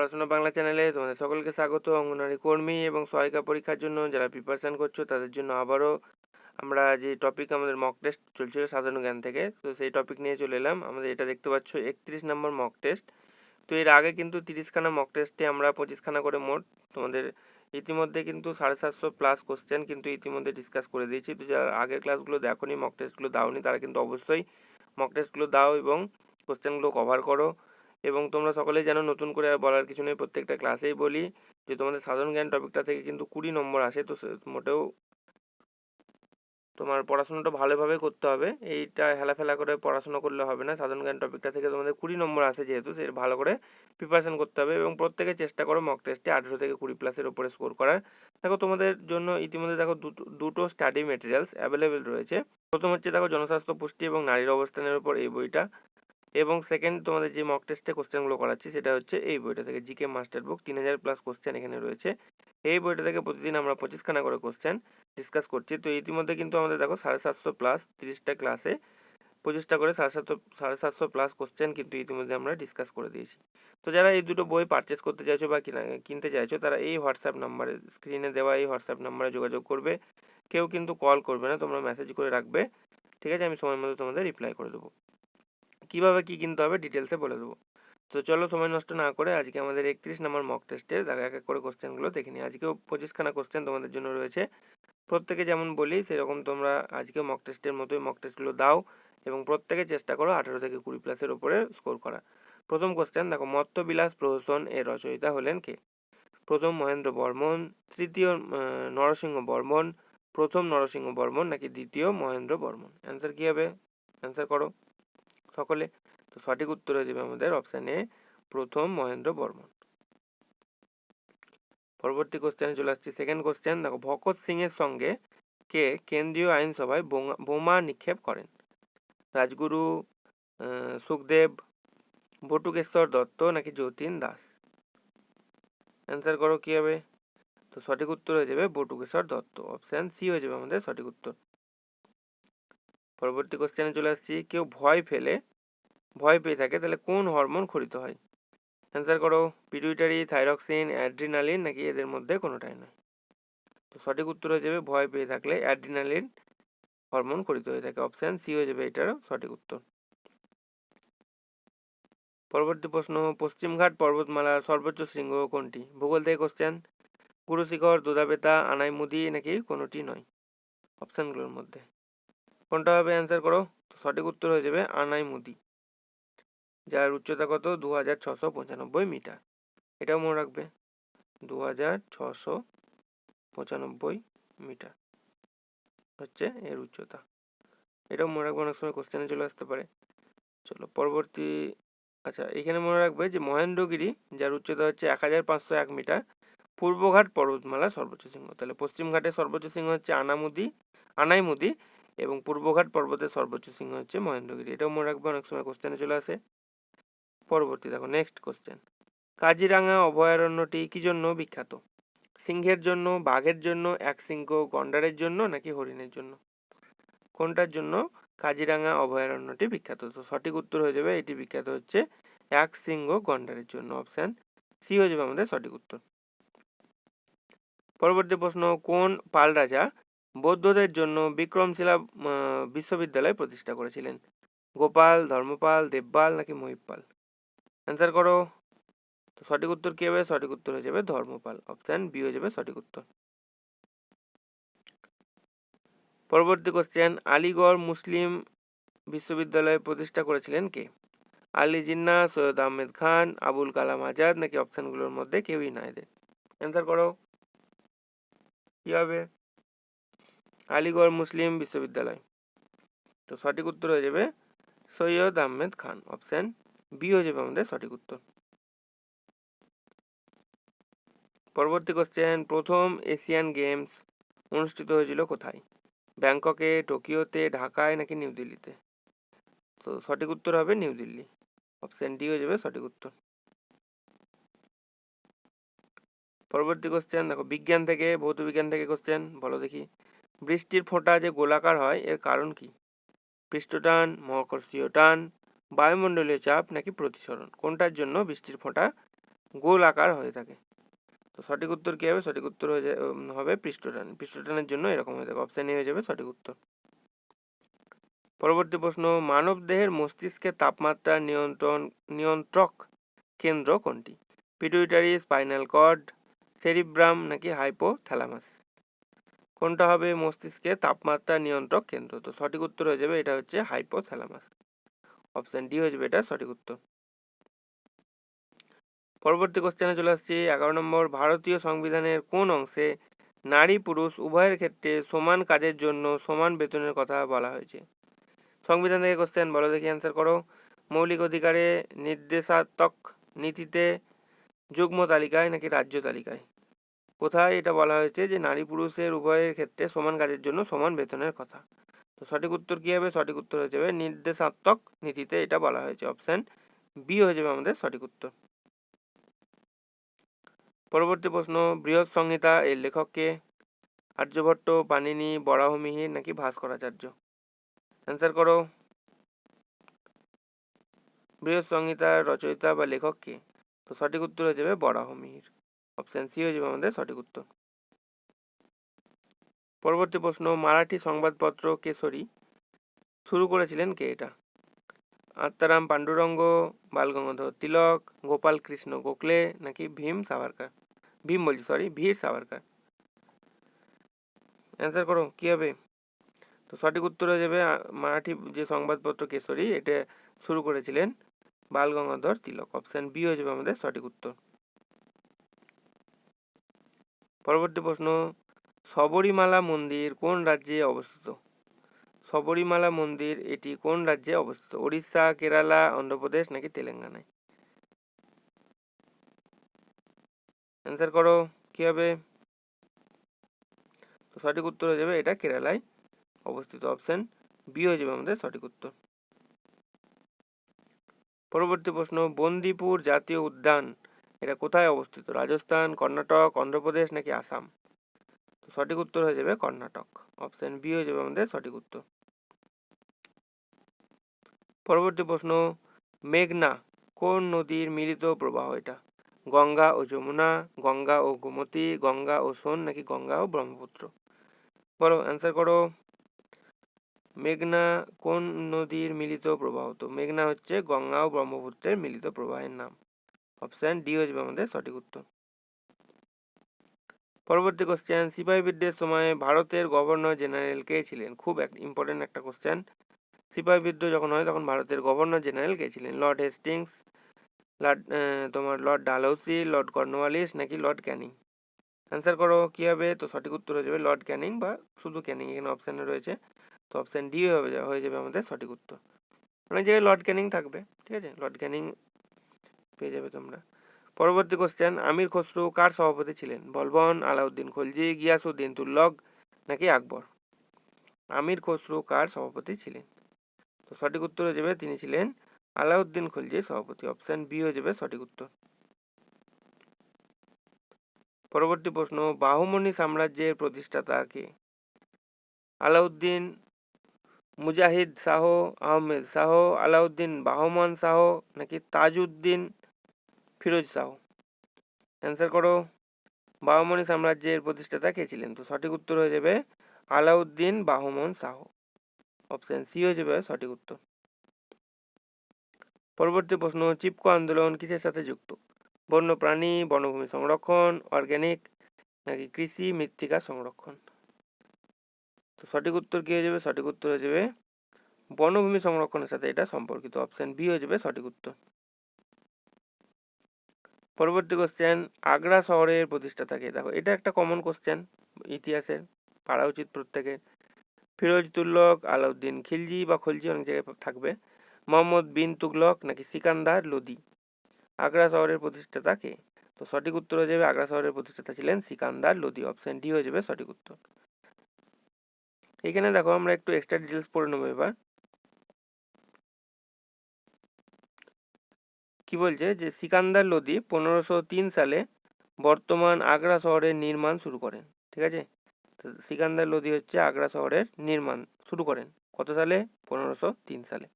পড়াশোনা বাংলা চ্যানেলে তোমাদের সকলকে স্বাগত। অঙ্গনারী কর্মী এবং সহায়িকা পরীক্ষার জন্য যারা প্রিপারেশান করছ, তাদের জন্য আবারও আমরা যে টপিক আমাদের মক টেস্ট চলছিল সাধারণ জ্ঞান থেকে, তো সেই টপিক নিয়ে চলে এলাম। আমাদের এটা দেখতে পাচ্ছ, একত্রিশ নম্বর মক টেস্ট তো এর আগে কিন্তু তিরিশখানা মক টেস্টে আমরা পঁচিশখানা করে মোট তোমাদের ইতিমধ্যে কিন্তু সাড়ে সাতশো প্লাস কোশ্চেন কিন্তু ইতিমধ্যে ডিসকাস করে দিয়েছি। তো যারা আগের ক্লাসগুলো দেখোনি মক টেস্টগুলো দাওনি, তারা কিন্তু অবশ্যই মক টেস্টগুলো দাও এবং কোশ্চেনগুলো কভার করো। এবং তোমরা সকলেই জানো, নতুন করে আর বলার কিছু নেই। প্রত্যেকটা ক্লাসেই বলি যে, তোমাদের সাধারণ জ্ঞান টপিকটা থেকে কিন্তু কুড়ি নম্বর আসে। তো মোটেও তোমার পড়াশোনাটা ভালোভাবে করতে হবে। এইটা হেলাফেলা করে পড়াশোনা করলে হবে না। সাধারণ জ্ঞান টপিকটা থেকে তোমাদের কুড়ি নম্বর আসে যেহেতু, সে ভালো করে প্রিপারেশন করতে হবে এবং প্রত্যেকে চেষ্টা করো মক টেস্টে আঠেরো থেকে কুড়ি প্লাসের উপরে স্কোর করার। দেখো, তোমাদের জন্য ইতিমধ্যে দেখো দুটো দুটো স্টাডি মেটেরিয়ালস অ্যাভেলেবেল রয়েছে। প্রথম হচ্ছে দেখো জনস্বাস্থ্য পুষ্টি এবং নারীর অবস্থানের উপর এই বইটা। এবং সেকেন্ড তোমাদের যে মক টেস্টে কোশ্চেনগুলো করাচ্ছি, সেটা হচ্ছে এই বইটা থেকে জিকে মাস্টার বুক তিন হাজার প্লাস কোশ্চেন এখানে রয়েছে। এই বইটা থেকে প্রতিদিন আমরা পঁচিশখানা করে কোশ্চেন ডিসকাস করছি। তো ইতিমধ্যে কিন্তু আমাদের দেখো সাড়ে সাতশো প্লাস তিরিশটা ক্লাসে পঁচিশটা করে সাড়ে সাতশো সাড়ে সাতশো প্লাস কোশ্চেন কিন্তু ইতিমধ্যে আমরা ডিসকাস করে দিয়েছি। তো যারা এই দুটো বই পারচেস করতে চাইছো বা কিনা, কিনতে চাইছো, তারা এই হোয়াটসঅ্যাপ নাম্বারে স্ক্রিনে দেওয়া এই হোয়াটসঅ্যাপ নাম্বারে যোগাযোগ করবে। কেউ কিন্তু কল করবে না, তোমরা মেসেজ করে রাখবে। ঠিক আছে, আমি সময় মতো তোমাদের রিপ্লাই করে দেবো। কীভাবে কী কিনতে হবে ডিটেলসে বলে দেবো। তো চলো সময় নষ্ট না করে আজকে আমাদের একত্রিশ নম্বর মক টেস্টে দেখা এক এক করে কোশ্চেনগুলো দেখে নিই। আজকেও পঁচিশখানা কোশ্চেন তোমাদের জন্য রয়েছে। প্রত্যেকে যেমন বলি, সেরকম তোমরা আজকেও মক টেস্টের মতোই মক টেস্টগুলো দাও এবং প্রত্যেকে চেষ্টা করো আঠেরো থেকে কুড়ি প্লাসের ওপরে স্কোর করা। প্রথম কোশ্চেন দেখো, মত্তবিলাস প্রহসন এর রচয়িতা হলেন কে? প্রথম মহেন্দ্র বর্মন, তৃতীয় নরসিংহ বর্মন, প্রথম নরসিংহ বর্মন নাকি দ্বিতীয় মহেন্দ্র বর্মন? অ্যান্সার কী হবে? অ্যান্সার করো। সকলে। তো সঠিক উত্তর হয়ে যাবে আমাদের অপশান এ প্রথম মহেন্দ্র বর্মন। পরবর্তী কোশ্চেনে চলে আসছি। সেকেন্ড কোশ্চেন দেখো, ভকত সিং এর সঙ্গে কে কেন্দ্রীয় আইনসভায় বোমা- নিক্ষেপ করেন? রাজগুরু সুখদেব, বটুকেশ্বর দত্ত নাকি যতীন দাস? অ্যান্সার করো কি হবে? তো সঠিক উত্তর হয়ে যাবে বটুকেশ্বর দত্ত। অপশান সি হয়ে যাবে আমাদের সঠিক উত্তর। পরবর্তী কোশ্চেনে চলে আসছি। কেউ ভয় ফেলে ভয় পেয়ে থাকে, তাহলে কোন হরমোন খরিত হয়? অ্যান্সার করো পিটুইটারি থাইরক্সিন অ্যাড্রিনালিন নাকি এদের মধ্যে কোনোটাই নয়? তো সঠিক উত্তর হয়ে যাবে, ভয় পেয়ে থাকলে অ্যাড্রিনালিন হরমোন খরিত হয়ে থাকে। অপশান সি হয়ে যাবে, এটারও সঠিক উত্তর। পরবর্তী প্রশ্ন পশ্চিমঘাট পর্বতমালার সর্বোচ্চ শৃঙ্গ কোনটি? ভূগোল থেকে কোশ্চেন গুরুশিখর দুধাবেতা আনাইমুদি নাকি কোনোটি নয়? অপশানগুলোর মধ্যে। কোনটা হবে? অ্যান্সার করো, তো সঠিক উত্তর হয়ে যাবে, আনাইমুদি। যার উচ্চতা কত? দু হাজার ছশো পঁচানব্বই মিটার। এটাও মনে রাখবে। দু হাজার ছশো পঁচানব্বই মিটার হচ্ছে এর উচ্চতা। এটাও মনে রাখবে অনেক সময় কোশ্চেনে চলে আসতে পারে। চলো, পরবর্তী আচ্ছা এখানে মনে রাখবে যে মহেন্দ্রগিরি, যার উচ্চতা হচ্ছে এক হাজার পাঁচশো এক মিটার, পূর্বঘাট পর্বতমালার সর্বোচ্চ সিংহ তাহলে পশ্চিমঘাটের সর্বোচ্চ সিংহ হচ্ছে আনামুদি, আনাইমুদি এবং পূর্বঘাট পর্বতের সর্বোচ্চ সিংহ হচ্ছে মহেন্দ্রগিরি। এটাও মনে রাখবে অনেক সময় কোশ্চেনে চলে আসে। পরবর্তী দেখো নেক্সট কোশ্চেন কাজিরাঙা অভয়ারণ্যটি কি জন্য বিখ্যাত? সিংহের জন্য, বাঘের জন্য, এক সিংহ গন্ডারের জন্য নাকি হরিণের জন্য? কোনটার জন্য কাজিরাঙা অভয়ারণ্যটি বিখ্যাত? তো সঠিক উত্তর হয়ে যাবে, এটি বিখ্যাত হচ্ছে এক সিংহ গন্ডারের জন্য। অপশান সি হয়ে যাবে আমাদের সঠিক উত্তর। পরবর্তী প্রশ্ন, কোন পাল রাজা বৌদ্ধদের জন্য বিক্রমশিলা বিশ্ববিদ্যালয় প্রতিষ্ঠা করেছিলেন? গোপাল, ধর্মপাল, দেবপাল নাকি মহিপাল অ্যান্সার করো। তো সঠিক উত্তর কি হবে? সঠিক উত্তর হয়ে যাবে ধর্মপাল। অপশান বি হয়ে যাবে সঠিক উত্তর। পরবর্তী কোশ্চেন আলিগড় মুসলিম বিশ্ববিদ্যালয় প্রতিষ্ঠা করেছিলেন কে? আলী জিন্না, সৈয়দ আহমেদ খান, আবুল কালাম আজাদ নাকি অপশানগুলোর মধ্যে কেউই না এদের অ্যান্সার করো। কি হবে? আলিগড় মুসলিম বিশ্ববিদ্যালয়। তো সঠিক উত্তর হয়ে যাবে সৈয়দ আহমেদ খান। অপশান বি হয়ে যাবে আমাদের সঠিক উত্তর। পরবর্তী কোশ্চেন প্রথম এশিয়ান গেমস অনুষ্ঠিত হয়েছিল কোথায়? ব্যাংককে, টোকিওতে, ঢাকায় নাকি নিউ দিল্লিতে? তো সঠিক উত্তর হবে নিউ দিল্লি। অপশান ডি হয়ে যাবে সঠিক উত্তর। পরবর্তী কোশ্চেন দেখো বিজ্ঞান থেকে, ভৌত বিজ্ঞান থেকে কোশ্চেন বলো দেখি। বৃষ্টির ফোঁটা যে গোলাকার হয়, এর কারণ কি? পৃষ্ঠটান, মহাকর্ষীয় টান বায়ুমণ্ডলীয় চাপ নাকি প্রতিসরণ? কোনটার জন্য বৃষ্টির ফোঁটা গোল আকার হয়ে থাকে? তো সঠিক উত্তর কী হবে? সঠিক উত্তর হয়ে হবে পৃষ্ঠটান। পৃষ্ঠটানের জন্য এরকম হয়ে থাকে। অপশান এ হয়ে যাবে সঠিক উত্তর। পরবর্তী প্রশ্ন, মানব দেহের মস্তিষ্কের তাপমাত্রা নিয়ন্ত্রণ, নিয়ন্ত্রক কেন্দ্র কোনটি? পিটুইটারি স্পাইনাল কর্ড সেরিব্রাম নাকি হাইপোথ্যালামাস কোনটা হবে মস্তিষ্কের তাপমাত্রা নিয়ন্ত্রক কেন্দ্র? তো সঠিক উত্তর হয়ে যাবে, এটা হচ্ছে হাইপোথ্যালামাস অপশান ডি হয়ে যাবে এটা সঠিক উত্তর। পরবর্তী কোশ্চেনে চলে আসছি। এগারো নম্বর, ভারতীয় সংবিধানের কোন অংশে নারী পুরুষ উভয়ের ক্ষেত্রে সমান কাজের জন্য সমান বেতনের কথা বলা হয়েছে? সংবিধান থেকে কোশ্চেন বলো দেখি অ্যান্সার করো। মৌলিক অধিকারে নির্দেশাত্মক নীতিতে যুগ্ম তালিকায় নাকি রাজ্য তালিকায়? কোথায় এটা বলা হয়েছে যে নারী পুরুষের উভয়ের ক্ষেত্রে সমান কাজের জন্য সমান বেতনের কথা? তো সঠিক উত্তর কী হবে? সঠিক উত্তর হয়ে যাবে নির্দেশাত্মক নীতিতে এটা বলা হয়েছে। অপশান বি হয়ে যাবে আমাদের সঠিক উত্তর। পরবর্তী প্রশ্ন, বৃহৎ সংহিতা এর লেখককে আর্যভট্ট, পাণিনি, বরাহমিহির নাকি ভাস্করাচার্য? অ্যান্সার করো। বৃহৎ সংহিতার রচয়িতা বা লেখককে। তো সঠিক উত্তর হয়ে যাবে বরাহমিহির। অপশান সি হয়ে যাবে আমাদের সঠিক উত্তর। পরবর্তী প্রশ্ন, মারাঠি সংবাদপত্র কেশরী। শুরু করেছিলেন কে এটা? আত্মারাম পাণ্ডুরঙ্গ, বালগঙ্গাধর তিলক, গোপাল কৃষ্ণ গোখলে, নাকি ভীম সাভারকার? ভীম বলছি সরি ভীর সাভারকার। অ্যান্সার করো, কী হবে? তো সঠিক উত্তর হয়ে যাবে মারাঠি যে সংবাদপত্র কেশরী, এটা শুরু করেছিলেন বালগঙ্গাধর তিলক। অপশান বি হয়ে যাবে আমাদের সঠিক উত্তর। পরবর্তী প্রশ্ন শবরীমালা মন্দির কোন রাজ্যে অবস্থিত? শবরীমালা মন্দির, এটি কোন রাজ্যে অবস্থিত? ওড়িশা, কেরালা, অন্ধ্রপ্রদেশ নাকি তেলেঙ্গানায়? অ্যান্সার করো, কি হবে? তো সঠিক উত্তর হয়ে যাবে, এটা কেরালায় অবস্থিত। অপশন বি হয়ে যাবে আমাদের সঠিক উত্তর। পরবর্তী প্রশ্ন, বন্দিপুর জাতীয় উদ্যান, এটা কোথায় অবস্থিত? রাজস্থান, কর্ণাটক, অন্ধ্রপ্রদেশ নাকি আসাম? সঠিক উত্তর হয়ে যাবে কর্ণাটক। অপশন বি হয়ে যাবে আমাদের সঠিক উত্তর। পরবর্তী প্রশ্ন, মেঘনা কোন নদীর মিলিত প্রবাহ এটা? গঙ্গা ও যমুনা, গঙ্গা ও গোমতী, গঙ্গা ও সোন নাকি গঙ্গা ও ব্রহ্মপুত্র? বলো অ্যান্সার করো। মেঘনা কোন নদীর মিলিত প্রবাহ? তো মেঘনা হচ্ছে গঙ্গা ও ব্রহ্মপুত্রের মিলিত প্রবাহের নাম। অপশান ডি হয়ে যাবে আমাদের সঠিক উত্তর। পরবর্তী কোশ্চেন সিপাহী বিদ্রোহের সময় ভারতের গভর্নর জেনারেল কে ছিলেন? খুব এক ইম্পর্টেন্ট একটা কোশ্চেন সিপাহী বিদ্রোহ যখন হয় তখন ভারতের গভর্নর জেনারেল কে ছিলেন? লর্ড হেস্টিংস লর্ড তোমার লর্ড ডালহৌসি লর্ড কর্নওয়ালিস নাকি লর্ড ক্যানিং অ্যান্সার করো, কী হবে? তো সঠিক উত্তর হয়ে যাবে লর্ড ক্যানিং বা শুধু ক্যানিং এখানে অপশানে রয়েছে। তো অপশান ডি হবে হয়ে যাবে আমাদের সঠিক উত্তর। অনেক জায়গায় লর্ড ক্যানিং থাকবে, ঠিক আছে? লর্ড ক্যানিং পেয়ে যাবে তোমরা। পরবর্তী কোশ্চেন আমির খসরু কার সভাপতি ছিলেন? বলবন, আলাউদ্দিন খলজি, গিয়াসউদ্দিন তুল্লক নাকি আকবর? আমির খসরু কার সভাপতি ছিলেন? তো সঠিক উত্তর হয়ে যাবে তিনি ছিলেন আলাউদ্দিন খলজি সভাপতি। অপশান বি হয়ে যাবে সঠিক উত্তর। পরবর্তী প্রশ্ন বাহুমনি সাম্রাজ্যের প্রতিষ্ঠাতা কে? আলাউদ্দিন মুজাহিদ শাহ আহমেদ শাহ, আলাউদ্দিন বাহমান শাহ নাকি তাজউদ্দিন ফিরোজ শাহ অ্যান্সার করো। বাহমনি সাম্রাজ্যের প্রতিষ্ঠাতা কে ছিলেন? তো সঠিক উত্তর হয়ে যাবে আলাউদ্দিন বাহমন শাহ অপশান সি হয়ে যাবে সঠিক উত্তর। পরবর্তী প্রশ্ন, চিপকো আন্দোলন কিসের সাথে যুক্ত? বন্যপ্রাণী বনভূমি সংরক্ষণ অর্গ্যানিক নাকি কৃষি, মৃত্তিকা সংরক্ষণ? তো সঠিক উত্তর কী হয়ে যাবে? সঠিক উত্তর হয়ে যাবে বনভূমি সংরক্ষণের সাথে এটা সম্পর্কিত। অপশন বি হয়ে যাবে সঠিক উত্তর। পরবর্তী কোশ্চেন আগ্রা শহরের প্রতিষ্ঠাতাকে দেখো, এটা একটা কমন কোশ্চেন ইতিহাসের, পারা উচিত প্রত্যেকের। ফিরোজ তুল্লক আলাউদ্দিন খিলজি বা খলজি অনেক জায়গায় থাকবে। মোহাম্মদ বিন তুগলক নাকি সিকান্দার লোদি? আগ্রা শহরের প্রতিষ্ঠাতা কে? তো সঠিক উত্তর হয়ে যাবে, আগ্রা শহরের প্রতিষ্ঠাতা ছিলেন সিকান্দার লোদি। অপশন ডি হয়ে যাবে সঠিক উত্তর। এখানে দেখো, আমরা একটু এক্সট্রা ডিটেলস পড়ে নেব এবার। কি বলছে যে সিকান্দার লোদি পনেরোশো তিন সালে বর্তমান আগ্রা শহরের নির্মাণ শুরু করেন, ঠিক আছে? সিকান্দার লোদি হচ্ছে আগ্রা শহরের নির্মাণ শুরু করেন। কত সালে? পনেরোশো তিন সালে।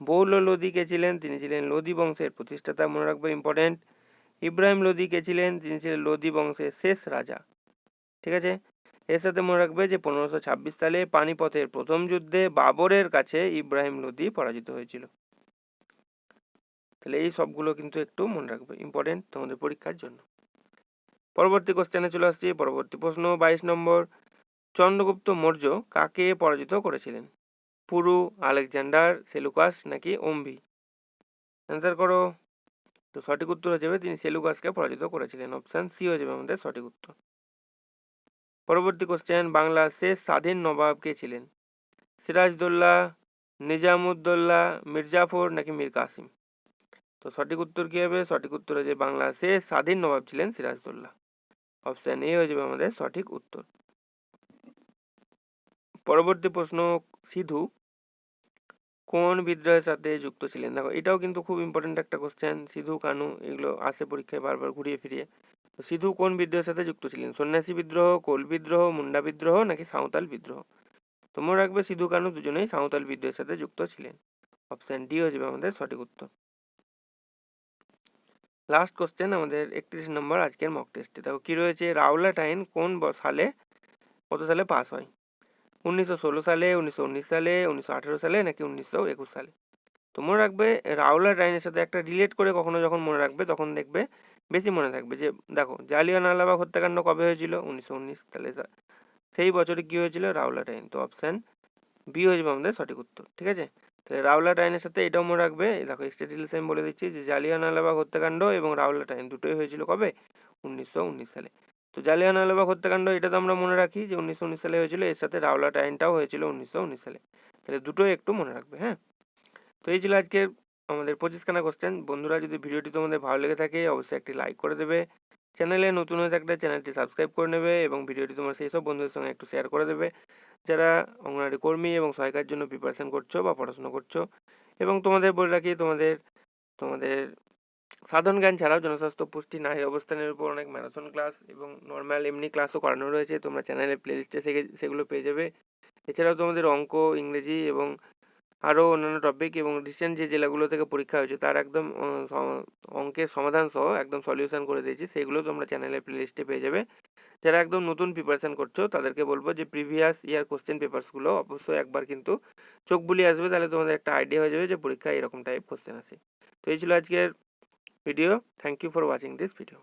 বৌল লোদি কে ছিলেন? তিনি ছিলেন লোদি বংশের প্রতিষ্ঠাতা, মনে রাখব ইম্পর্টেন্ট ইব্রাহিম লোদি কে ছিলেন? তিনি ছিলেন লোদি বংশের শেষ রাজা, ঠিক আছে? এর সাথে মনে রাখবে যে পনেরোশো ছাব্বিশ সালে পানিপথের প্রথম যুদ্ধে বাবরের কাছে ইব্রাহিম লোদি পরাজিত হয়েছিল। তাহলে এই সবগুলো কিন্তু একটু মনে রাখবে ইম্পর্টেন্ট তোমাদের পরীক্ষার জন্য। পরবর্তী কোশ্চেনে চলে আসছি, পরবর্তী প্রশ্ন, বাইশ নম্বর, চন্দ্রগুপ্ত মৌর্য কাকে পরাজিত করেছিলেন? পুরু, আলেকজান্ডার, সেলুকাস নাকি অম্বি অ্যান্সার করো। তো সঠিক উত্তর হয়ে যাবে, তিনি সেলুকাসকে পরাজিত করেছিলেন। অপশান সি হয়ে যাবে আমাদের সঠিক উত্তর। পরবর্তী কোশ্চেন বাংলার শেষ স্বাধীন নবাব কে ছিলেন? সিরাজদৌল্লা নিজামুদ্দৌল্লা মির্জাফর নাকি মীর কাসিম? তো সঠিক উত্তর কী হবে? সঠিক উত্তর বাংলার শেষ স্বাধীন নবাব ছিলেন সিরাজদৌল্লা অপশান এ হয়ে যাবে আমাদের সঠিক উত্তর। পরবর্তী প্রশ্ন, সিধু কোন বিদ্রোহের সাথে যুক্ত ছিলেন? দেখো, এটাও কিন্তু খুব ইম্পর্টেন্ট একটা কোশ্চেন সিধু, কানু এগুলো আসে পরীক্ষায় বারবার ঘুরিয়ে ফিরিয়ে। তো সিধু কোন বিদ্রোহের সাথে যুক্ত ছিলেন? সন্ন্যাসী বিদ্রোহ, কোল বিদ্রোহ, মুন্ডা বিদ্রোহ নাকি সাঁওতাল বিদ্রোহ? তো মনে রাখবে সিধু, কানু দুজনেই সাঁওতাল বিদ্রোহের সাথে যুক্ত ছিলেন। অপশান ডি হয়ে যাবে আমাদের সঠিক উত্তর। লাস্ট কোশ্চেন আমাদের একত্রিশ নম্বর আজকের মক টেস্টে দেখো, কী রয়েছে? রাওলাট আইন কোন সালে, কত সালে পাস হয়? উনিশশো ষোলো সালে, উনিশশো উনিশ সালে, উনিশশো আঠেরো সালে নাকি উনিশশো একুশ সালে? তো মনে রাখবে রাওলাট আইনের সাথে একটা রিলেট করে কখনো যখন মনে রাখবে, তখন দেখবে, বেশি মনে থাকবে যে, দেখো জালিয়ানওয়ালাবাগ হত্যাকাণ্ড কবে হয়েছিল? উনিশশো উনিশ তাহলে সা- সেই বছরে কী হয়েছিল? রাওলাট আইন তো অপশান বি হয়ে যাবে আমাদের সঠিক উত্তর, ঠিক আছে? তাহলে রাওলাট আইনের সাথে এটাও মনে রাখবে। দেখো এক্সট্রা ডিটেলস আমি বলে দিচ্ছি যে জালিয়ানওয়ালাবাগ হত্যাকাণ্ড এবং রাওলাট আইন দুটোই হয়েছিল কবে? উনিশশো উনিশ সালে। তো জালিয়ানওয়ালাবাগ হত্যাকাণ্ড, এটা তো আমরা মনে রাখি যে উনিশশো উনিশ সালে হয়েছিল, এর সাথে রাওলাট আইনটাও হয়েছিল উনিশশো উনিশ সালে। তাহলে দুটোই একটু মনে রাখবে হ্যাঁ? তো এই ছিল আজকের আমাদের পঁচিশখানা কোশ্চেন বন্ধুরা, যদি ভিডিওটি তোমাদের ভালো লেগে থাকে, অবশ্যই একটি লাইক করে দেবে। চ্যানেলে নতুন হয়ে থাকলে চ্যানেলটি সাবস্ক্রাইব করে নেবে এবং ভিডিওটি তোমার সেই সব বন্ধুদের সঙ্গে একটু শেয়ার করে দেবে। যারা অঙ্গনারী কর্মী এবং সহায়িকার জন্য প্রিপারেশন করছ বা পড়াশোনা করছ এবং তোমাদের বলে রাখি তোমাদের তোমাদের সাধারণ জ্ঞান ছাড়াও জনস্বাস্থ্য পুষ্টি নারীর অবস্থানের উপর অনেক ম্যারাথন ক্লাস এবং নর্মাল এমনি ক্লাসও করানো রয়েছে। তোমরা চ্যানেলের প্লেলিস্টে সেগুলো পেয়ে যাবে। এছাড়াও তোমাদের অঙ্ক, ইংরেজি এবং আরও অন্যান্য টপিক এবং রিসেন্ট যে জেলাগুলো থেকে পরীক্ষা হয়েছে তার একদম অঙ্কের সমাধান সহ একদম সলিউশন করে দিয়েছি। সেগুলো তোমরা চ্যানেলের প্লেলিস্টে পেয়ে যাবে। যারা একদম নতুন প্রিপারেশন করছ, তাদেরকে বলব যে প্রিভিয়াস ইয়ার কোশ্চেন পেপারসগুলো অবশ্যই একবার কিন্তু চোখ বুলিয়ে আসবে, তাহলে তোমাদের একটা আইডিয়া হয়ে যাবে যে পরীক্ষায় এরকম টাইপ কোশ্চেন আসে। তো এই ছিল আজকের video thank you for watching this video